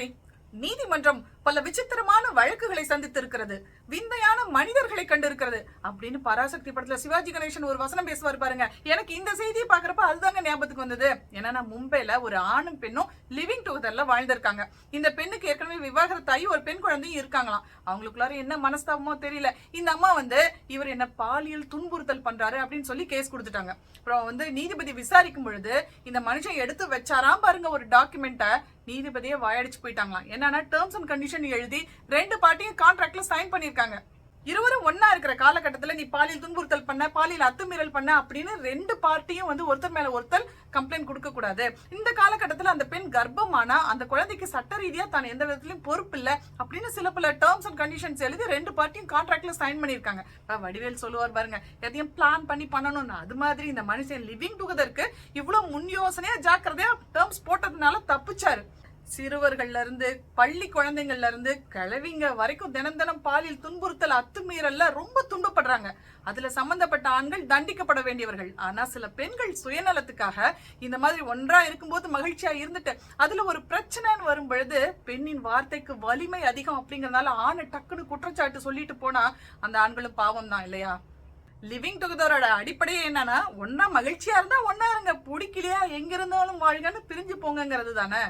இதுவரை நீதிமன்றம் பல விசித்திரமான வழக்குகளை சந்தித்திருக்கிறது. விந்தையான மனிதர்களை கண்டிருக்கிறது. அப்படின்னு பராசக்தி படத்துல சிவாஜி கணேசன் ஒரு வசனம் பேசுவார் பாருங்க. எனக்கு இந்த செய்தியை பாக்குறப்ப அதுதாங்க ஞாபகத்துக்கு வந்தது. ஏன்னா நான் மும்பைல ஒரு ஆணும் பெண்ணும் லிவிங் டுகெதர்ல வாழ்ந்திருக்காங்க. இந்த பெண்ணுக்கு ஏற்கனவே விவாகரத்தாகி ஒரு பெண் குழந்தையும் இருக்காங்களாம். அவங்களுக்குள்ளார என்ன மனஸ்தாபமோ தெரியல. இந்த அம்மா வந்து இவர் என்ன பாலியல் துன்புறுத்தல் பண்றாரு அப்படின்னு சொல்லி கேஸ் கொடுத்துட்டாங்க. அப்புறம் வந்து நீதிபதி விசாரிக்கும் பொழுது இந்த மனுஷன் எடுத்து வச்சாராம் பாருங்க ஒரு டாக்குமெண்ட்டை நீதிபதியே வாயடிச்சு போயிட்டாங்களாம். என்னன்னா டேர்ம்ஸ் அண்ட் கண்டிஷன் எழுதி ரெண்டு பார்ட்டியும் கான்ட்ராக்ட்ல சைன் பண்ணியிருக்காங்க. இருவரும் ஒன்னா இருக்கிற காலகட்டத்துல நீ பாலியல் துன்புறுத்தல் பண்ண பாலியல் அத்துமீறல் பண்ண அப்படின்னு ரெண்டு பார்ட்டியும் வந்து ஒருத்தர் மேல ஒருத்தர் கம்ப்ளைண்ட் கொடுக்க கூடாது. இந்த காலகட்டத்துல அந்த பெண் கர்ப்பமானா அந்த குழந்தைக்கு சட்ட ரீதியா தான் எந்த விதத்திலும் பொறுப்பு இல்ல அப்படின்னு சில பல டேர்ம்ஸ் அண்ட் கண்டிஷன்ஸ் எழுதி ரெண்டு பார்ட்டியும் கான்ட்ராக்ட்ல சைன் பண்ணிருக்காங்க வடிவேல் சொல்லுவார் பாருங்க எதையும் பிளான் பண்ணி பண்ணணும்னு. அது மாதிரி இந்த மனுஷன் லிவிங் டுகெதருக்கு இவ்வளவு முன் யோசனையா ஜாக்கிரதையா டேர்ம்ஸ் போட்டதுனால தப்பிச்சாரு. சிறுவர்கள்லேருந்து பள்ளி குழந்தைங்கள்லேருந்து கிழவிங்க வரைக்கும் தினம் தினம் பாலியல் துன்புறுத்தல் அத்துமீறல்ல ரொம்ப துன்பப்படுறாங்க. அதில் சம்பந்தப்பட்ட ஆண்கள் தண்டிக்கப்பட வேண்டியவர்கள். ஆனால் சில பெண்கள் சுயநலத்துக்காக இந்த மாதிரி ஒன்றாக இருக்கும்போது மகிழ்ச்சியாக இருந்துட்டு அதில் ஒரு பிரச்சனைன்னு வரும் பொழுது பெண்ணின் வார்த்தைக்கு வலிமை அதிகம் அப்படிங்கறதுனால ஆணை டக்குன்னு குற்றச்சாட்டு சொல்லிட்டு போனால் அந்த ஆண்களும் பாவம் தான் இல்லையா லிவிங் டுகெதரோட அடிப்படையே என்னன்னா ஒன்னா மகிழ்ச்சியா இருந்தா ஒன்னா இருங்க. பிடிக்கலையா எங்க இருந்தாலும் வாழ்கன்னு பிரிஞ்சு போங்கங்கிறது தானே.